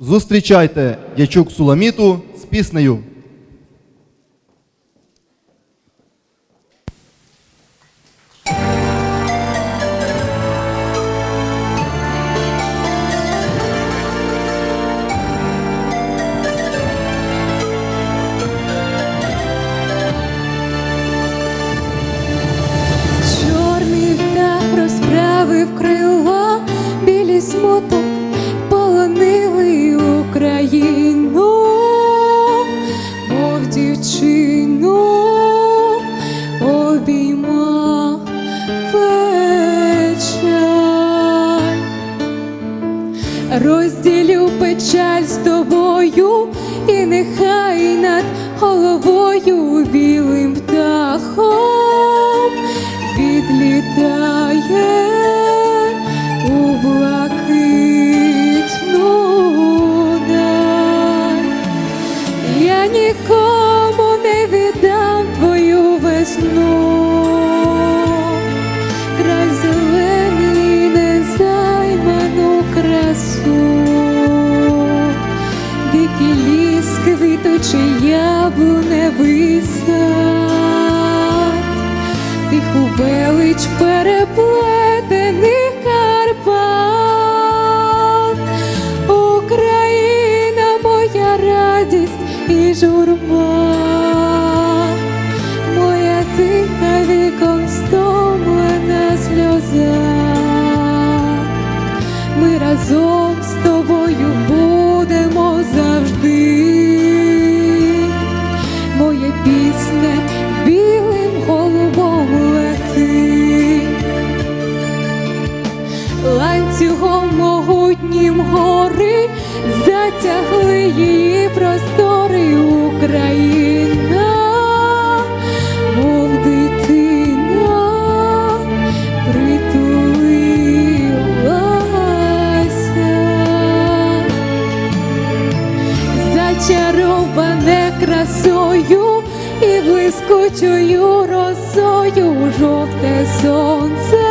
Зустрічайте дячук Суламіту з піснею. Розділю печаль з тобою, і нехай над головою дикий ліс, квіточий яблуневий сад, тиху велич переплетених Карпат, Україна моя радість і журба, моя тиха віком стомлена сльоза. Ми разом затягли її простори Україна, мов дитина притулилася. Зачароване красою і блискучою росою жовте сонце